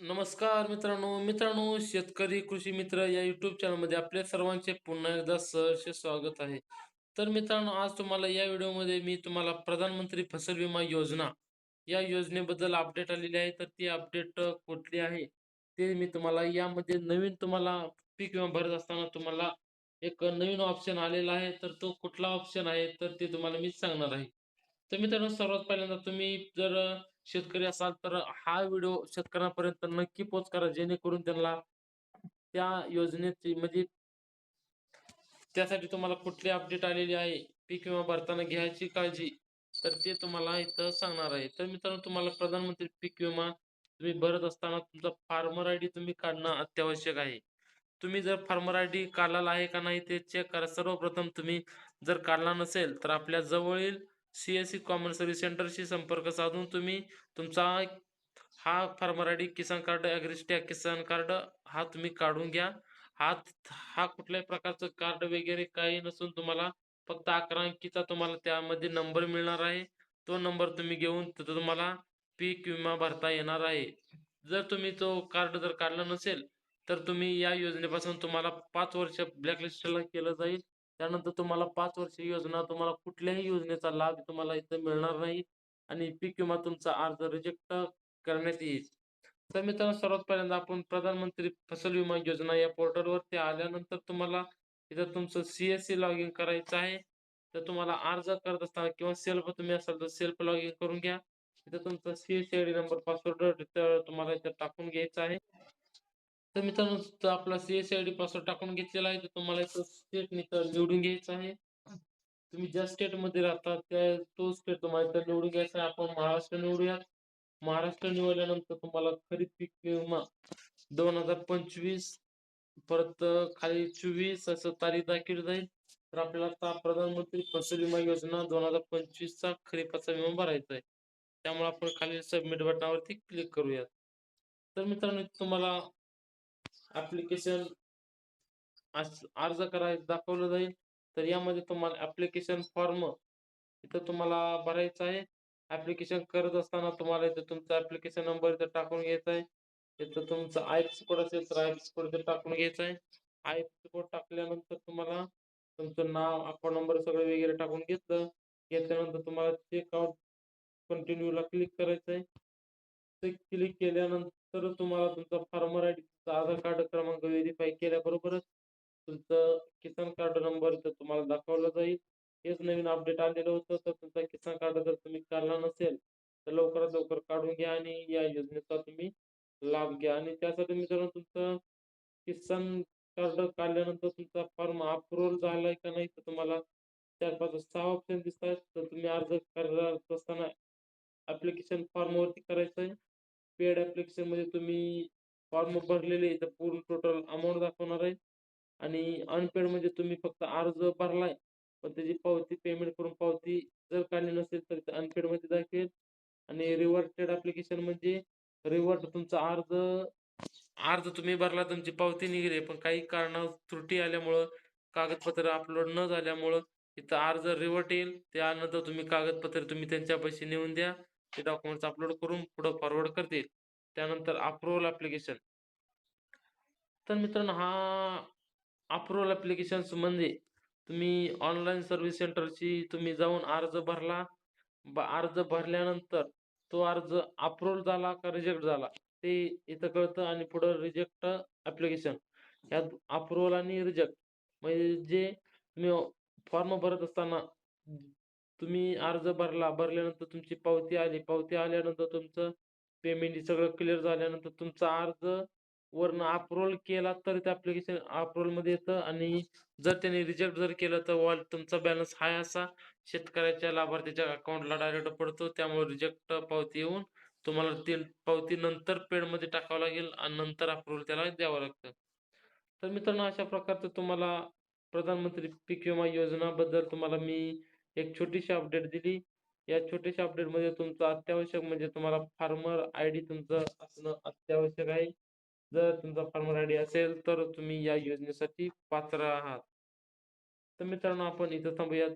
नमस्कार मित्रांनो मित्रांनो शेतकरी कृषी मित्र या युट्यूब चॅनलमध्ये आपल्या सर्वांचे पुन्हा एकदा सहर्ष स्वागत आहे. तर मित्रांनो आज तुम्हाला या व्हिडिओमध्ये मी तुम्हाला प्रधानमंत्री फसल विमा योजना या योजनेबद्दल अपडेट आलेली आहे. तर ती अपडेट कुठली आहे? ते मी तुम्हाला यामध्ये नवीन तुम्हाला पीक विमा भरत असताना तुम्हाला एक नवीन ऑप्शन आलेला आहे. तर तो कुठला ऑप्शन आहे? तर ते तुम्हाला मी सांगणार आहे. तर मित्रांनो सर्वात पहिल्यांदा तुम्ही जर शेतकरी असाल तर हा व्हिडिओ शेतकऱ्यांपर्यंत नक्की पोच करा जेणेकरून त्यांना त्या योजनेची म्हणजे त्यासाठी तुम्हाला कुठली अपडेट आलेली आहे पीक विमा भरताना घ्यायची काळजी तर ते तुम्हाला इथं सांगणार आहे. तर मित्रांनो तुम्हाला प्रधानमंत्री पीक विमा तुम्ही भरत असताना तुमचा फार्मर आय डी तुम्ही काढणं अत्यावश्यक आहे. तुम्ही जर फार्मर आय डी काढलेला आहे का नाही ते चेक करा. सर्वप्रथम तुम्ही जर काढला नसेल तर आपल्या जवळील सीएससी कॉमन सर्व्हिस सेंटरशी संपर्क साधून तुम्ही तुमचा हा फार्मर आय डी किसान कार्ड ॲग्रिस्टॅग किसान कार्ड हा तुम्ही काढून घ्या. हा हा कुठल्याही प्रकारचं कार्ड वगैरे काही नसून तुम्हाला फक्त अकरा अंकीचा तुम्हाला त्यामध्ये नंबर मिळणार आहे. तो नंबर तुम्ही घेऊन तिथं तुम्हाला पीक विमा भरता येणार आहे. जर तुम्ही तो कार्ड जर काढला नसेल तर तुम्ही या योजनेपासून तुम्हाला पाच वर्ष ब्लॅकलिस्टला केलं जाईल. त्यानंतर तुम्हाला पाच वर्ष योजना तुम्हाला कुठल्याही योजनेचा लाभ तुम्हाला इथं मिळणार नाही आणि पीक विमा तुमचा अर्ज रिजेक्ट करण्यात येईल. तर मित्रांनो सर्वात पहिल्यांदा आपण प्रधानमंत्री फसल विमा योजना या पोर्टलवरती आल्यानंतर तुम्हाला इथं तुमचं C S C log in करायचं आहे. तर तुम्हाला अर्ज करत असताना किंवा सेल्फ तुम्ही असाल तर सेल्फ लॉग इन करून घ्या. इथं तुमचा C S C I D number password तुम्हाला इथं टाकून घ्यायचा आहे. तर मित्रांनो आपला सी आय डी पासवर्ड टाकून घेतलेला आहे. तर तुम्हाला इथं स्टेट निवडून घ्यायचं आहे. तुम्ही ज्या स्टेटमध्ये राहता त्या तो स्टेट तुम्हाला इथं निवडून घ्यायचा आहे. आपण महाराष्ट्र निवडूयात. महाराष्ट्र निवडल्यानंतर तुम्हाला खरीप पीक विमा दोन हजार पंचवीस परत खाली चोवीस असं तारीख दाखवली जाईल. तर आपल्याला आता प्रधानमंत्री फसल विमा योजना दोन हजार पंचवीस चा खरीपाचा विमा भरायचा आहे. त्यामुळे आपण खाली सबमिट बटनावरती क्लिक करूयात. तर मित्रांनो तुम्हाला ऍप्लिकेशन अर्ज करायला दाखवलं जाईल. तर यामध्ये तुम्हाला ऍप्लिकेशन फॉर्म इथं तुम्हाला भरायचा आहे. ऍप्लिकेशन करत असताना तुम्हाला इथं तुमचा ऍप्लिकेशन नंबर इथं टाकून घ्यायचा आहे. इथं तुमचा आयएफसी कोड असेल तर आयएफसी कोड इथं टाकून घ्यायचा आहे. आयएफसी कोड टाकल्यानंतर तुम्हाला तुमचं नाव अकाउंट नंबर सगळं वगैरे टाकून घेतलं. घेतल्यानंतर तुम्हाला चेकआउट कंटिन्यूला क्लिक करायचं आहे. ते क्लिक केल्यानंतर तर तुम्हाला तुमचा farmer I D Aadhaar card क्रमांक व्हेरीफाय केल्याबरोबरच तुमचं किसान कार्ड नंबर तर तुम्हाला दाखवला जाईल. हेच नवीन अपडेट आलेलं होतं तर तुमचा किसान कार्ड जर तुम्ही काढला नसेल तर लवकरात लवकर काढून घ्या आणि या योजनेचा तुम्ही लाभ घ्या. आणि त्यासाठी मित्रांनो तुमचं किसान कार्ड काढल्यानंतर तुमचा फॉर्म अप्रुव्हल झालाय का नाही तर तुम्हाला चार पाच सहा ऑप्शन दिसतात. तर तुम्ही अर्ज करत असताना ऍप्लिकेशन फॉर्म वरती करायचं आहे. पेड ऍप्लिकेशनमध्ये तुम्ही फॉर्म भरलेले इथं पूर्ण टोटल अमाऊंट दाखवणार आहे. आणि अनपेड म्हणजे तुम्ही फक्त अर्ज भरलाय पण त्याची पावती पेमेंट करून पावती जर काढली नसेल तर अनपेडमध्ये दाखवेल. आणि रिवर्टेड ऍप्लिकेशन म्हणजे रिवर्ट तुमचा अर्ज अर्ज तुम्ही भरला तुमची पावती निघाली पण काही कारण त्रुटी आल्यामुळं कागदपत्र अपलोड न झाल्यामुळं इथं अर्ज रिवर्ट येईल. त्यानंतर तुम्ही कागदपत्र तुम्ही त्यांच्यापाशी नेऊन द्या. ते डॉक्युमेंट्स अपलोड करून पुढं फॉरवर्ड करतील. त्यानंतर अप्रुव्हल ऍप्लिकेशन तर मित्रांनो हा अप्रुव्हल ऍप्लिकेशन म्हणजे तुम्ही ऑनलाईन सर्व्हिस सेंटरची तुम्ही जाऊन अर्ज भरला. अर्ज भरल्यानंतर तो अर्ज अप्रुव्हल झाला का रिजेक्ट झाला ते इथं कळतं आणि पुढं रिजेक्ट ऍप्लिकेशन यात अप्रुव्हल आणि रिजेक्ट म्हणजे जे तुम्ही फॉर्म भरत असताना तुम्ही अर्ज भरला भरल्यानंतर तुमची पावती आली. पावती आल्यानंतर तुमचं पेमेंट सगळं क्लिअर झाल्यानंतर तुमचा अर्ज वरनं अप्रुव्हल केला तर ते ऍप्लिकेशन अप्रुव्हलमध्ये येतं आणि जर त्याने रिजेक्ट जर केलं तर वॉल तुमचा बॅलन्स हाय असा. शेतकऱ्याच्या लाभार्थीच्या अकाउंटला डायरेक्ट पडतो. त्यामुळे रिजेक्ट पावती येऊन तुम्हाला ते पावती नंतर पेडमध्ये टाकावं लागेल आणि नंतर अप्रुव्हल त्याला द्यावं लागतं. तर मित्रांनो अशा प्रकारचं तुम्हाला प्रधानमंत्री पीक विमा योजनाबद्दल तुम्हाला मी एक छोटीशी अपडेट दिली. या छोट्याशा अपडेटमध्ये तुमचं अत्यावश्यक म्हणजे तुम्हाला फार्मर आय डी तुमचं असणं अत्यावश्यक आहे. जर तुमचा फार्मर आय डी असेल तर तुम्ही या योजनेसाठी पात्र आहात. तर मित्रांनो आपण इथं थांबूयात.